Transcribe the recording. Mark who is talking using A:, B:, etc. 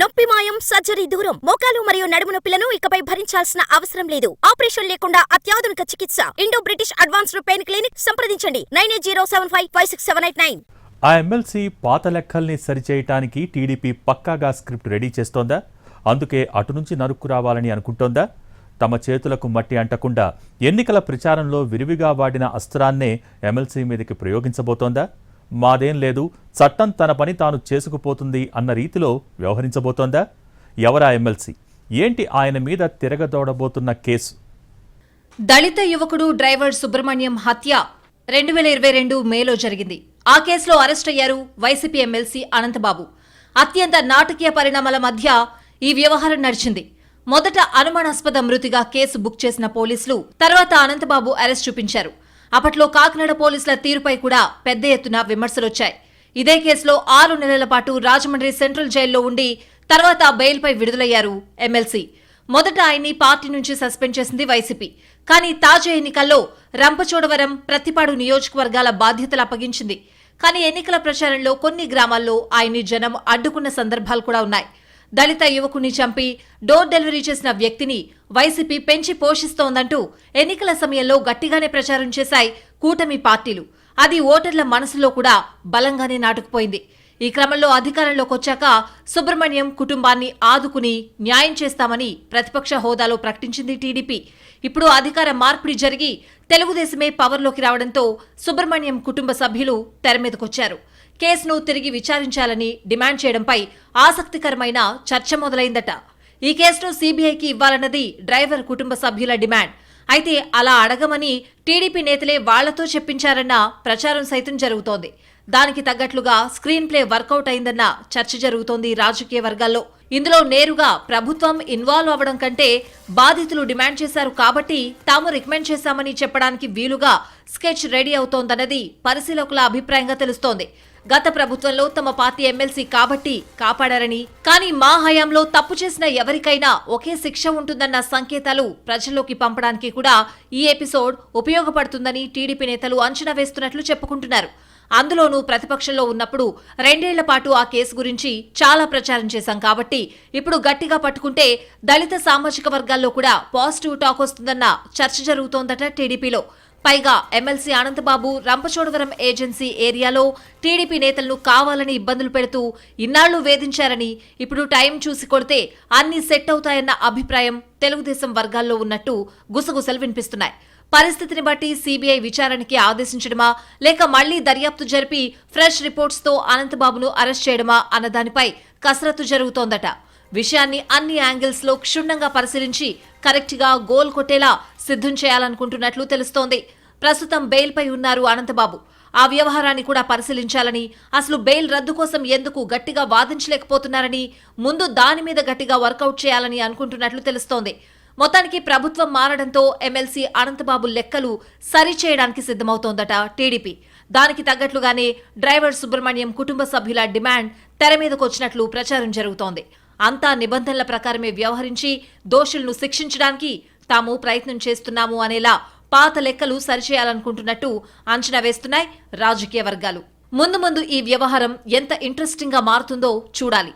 A: నొప్పి మాయం సర్జరీ దూరం. మోకాలు మరియు నడుము నొప్పులను ఇకపై భరించాల్సిన అవసరం లేదు. ఆపరేషన్ లేకుండా అత్యాధునిక చికిత్స. Indo British advanced pain clinic సంప్రదించండి. Nine eight zero seven five five six seven eight nine.
B: ఆ ఎమ్మెల్సీ పాత లెక్కల్ని సరిచేయటానికి టీడీపీ పక్కాగా స్క్రిప్ట్ రెడీ చేస్తోందా? అందుకే అటు నుంచి నరుక్కు రావాలని అనుకుంటోందా? తమ చేతులకు మట్టి అంటకుండా ఎన్నికల ప్రచారంలో విరివిగా వాడిన అస్త్రాన్నే ఎమ్మెల్సీ మీదకి ప్రయోగించబోతోందా? మాదేం లేదు చట్టం తన పని తాను చేసుకుపోతుంది అన్న రీతిలో వ్యవహరించబోతోందా? ఎవరా ఎమ్మెల్సీ? ఏంటి ఆయన మీద తిరగదోడబోతున్న కేసు?
C: దళిత యువకుడు డ్రైవర్ సుబ్రహ్మణ్యం హత్య రెండు వేల ఇరవై రెండు మేలో జరిగింది. ఆ కేసులో అరెస్ట్ అయ్యారు వైసీపీ ఎమ్మెల్సీ అనంతబాబు. అత్యంత నాటకీయ పరిణామాల మధ్య ఈ వ్యవహారం నడిచింది. మొదట అనుమానాస్పద మృతిగా కేసు బుక్ చేసిన పోలీసులు తర్వాత అనంతబాబు అరెస్ట్ చూపించారు. అప్పట్లో కాకినాడ పోలీసుల తీరుపై కూడా పెద్ద ఎత్తున విమర్శలొచ్చాయి. ఇదే కేసులో ఆరు నెలల పాటు రాజమండ్రి సెంట్రల్ జైల్లో ఉండి తర్వాత బెయిల్పై విడుదలయ్యారు ఎమ్మెల్సీ. మొదట ఆయన్ని పార్టీ నుంచి సస్పెండ్ చేసింది వైసీపీ. కానీ తాజా ఎన్నికల్లో రంపచోడవరం ప్రతిపాడు నియోజకవర్గాల బాధ్యతలు అప్పగించింది. కానీ ఎన్నికల ప్రచారంలో కొన్ని గ్రామాల్లో ఆయన్ని జనం అడ్డుకున్న సందర్భాలు కూడా ఉన్నాయి. దళిత యువకుని చంపి డోర్ డెలివరీ చేసిన వ్యక్తిని వైసీపీ పెంచి పోషిస్తోందంటూ ఎన్నికల సమయంలో గట్టిగానే ప్రచారం చేశాయి కూటమి పార్టీలు. అది ఓటర్ల మనసులో కూడా బలంగానే నాటుకుపోయింది. ఈ క్రమంలో అధికారంలోకి వచ్చాక సుబ్రహ్మణ్యం కుటుంబాన్ని ఆదుకుని న్యాయం చేస్తామని ప్రతిపక్ష హోదాలో ప్రకటించింది టీడీపీ. ఇప్పుడు అధికార మార్పిడి జరిగి తెలుగుదేశమే పవర్లోకి రావడంతో సుబ్రహ్మణ్యం కుటుంబ సభ్యులు తెర మీదకొచ్చారు. కేసును తిరిగి విచారించాలని డిమాండ్ చేయడంపై ఆసక్తికరమైన చర్చ మొదలైందట. ఈ కేసును సీబీఐకి ఇవ్వాలన్నది డ్రైవర్ కుటుంబ సభ్యుల డిమాండ్. అయితే అలా అడగమని టీడీపీ నేతలే వాళ్ళతో చెప్పించారన్న ప్రచారం సైతం జరుగుతోంది. దానికి తగ్గట్లుగా స్క్రీన్ ప్లే వర్కౌట్ అయిందన్న చర్చ జరుగుతోంది రాజకీయ వర్గాల్లో. ఇందులో నేరుగా ప్రభుత్వం ఇన్వాల్వ్ అవ్వడం కంటే బాధితులు డిమాండ్ చేశారు కాబట్టి తాము రికమెండ్ చేశామని చెప్పడానికి వీలుగా స్కెచ్ రెడీ అవుతోందన్నది పరిశీలకుల అభిప్రాయంగా తెలుస్తోంది. గత ప్రభుత్వంలో తమ పార్టీ ఎమ్మెల్సీ కాబట్టి కాపాడారని కానీ మా హయాంలో తప్పు చేసిన ఎవరికైనా ఒకే శిక్ష ఉంటుందన్న సంకేతాలు ప్రజల్లోకి పంపడానికి కూడా ఈ ఎపిసోడ్ ఉపయోగపడుతుందని టీడీపీ నేతలు అంచనా వేస్తున్నట్లు చెప్పుకుంటున్నారు. అందులోనూ ప్రతిపక్షంలో ఉన్నప్పుడు రెండేళ్ళ పాటు ఆ కేసు గురించి చాలా ప్రచారం చేశాం కాబట్టి ఇప్పుడు గట్టిగా పట్టుకుంటే దళిత సామాజిక వర్గాల్లో కూడా పాజిటివ్ టాక్ వస్తుందన్న చర్చ జరుగుతోందట టీడీపీలో. పైగా ఎమ్మెల్సీ అనంతబాబు రంపచోడవరం ఏజెన్సీ ఏరియాలో టీడీపీ నేతలను కావాలని ఇబ్బందులు పెడుతూ ఇన్నాళ్ళు వేధించారని ఇప్పుడు టైం చూసి కొడితే అన్ని సెట్ అవుతాయన్న అభిప్రాయం తెలుగుదేశం వర్గాల్లో ఉన్నట్టు గుసగుసలు వినిపిస్తున్నాయి. పరిస్థితిని బట్టి సీబీఐ విచారణకి ఆదేశించడమా లేక మళ్ళీ దర్యాప్తు జరిపి ఫ్రెష్ రిపోర్ట్స్తో అనంతబాబును అరెస్ట్ చేయడమా అన్న దానిపై కసరత్తు జరుగుతోందట. విషయాన్ని అన్ని యాంగిల్స్లో క్షుణ్ణంగా పరిశీలించి కరెక్ట్గా గోల్ కొట్టేలా సిద్ధం చేయాలనుకుంటున్నట్లు తెలుస్తోంది. ప్రస్తుతం బెయిల్పై ఉన్నారు అనంతబాబు. ఆ వ్యవహారాన్ని కూడా పరిశీలించాలని అసలు బెయిల్ రద్దు కోసం ఎందుకు గట్టిగా వాదించలేకపోతున్నారని ముందు దాని మీద గట్టిగా వర్కౌట్ చేయాలని అనుకుంటున్నట్లు తెలుస్తోంది. మొత్తానికి ప్రభుత్వం మారడంతో ఎమ్మెల్సీ అనంతబాబు లెక్కలు సరిచేయడానికి సిద్ధమవుతోందట టీడీపీ. దానికి తగ్గట్లుగానే డ్రైవర్ సుబ్రహ్మణ్యం కుటుంబ సభ్యుల డిమాండ్ తెర మీదకొచ్చినట్లు ప్రచారం జరుగుతోంది. అంతా నిబంధనల ప్రకారమే వ్యవహరించి దోషులను శిక్షించడానికి తాము ప్రయత్నం చేస్తున్నాము అనేలా పాత లెక్కలు సరిచేయాలనుకుంటున్నట్టు అంచనా వేస్తున్నాయి రాజకీయ వర్గాలు. ముందు ముందు ఈ వ్యవహారం ఎంత ఇంట్రెస్టింగ్గా మారుతుందో చూడాలి.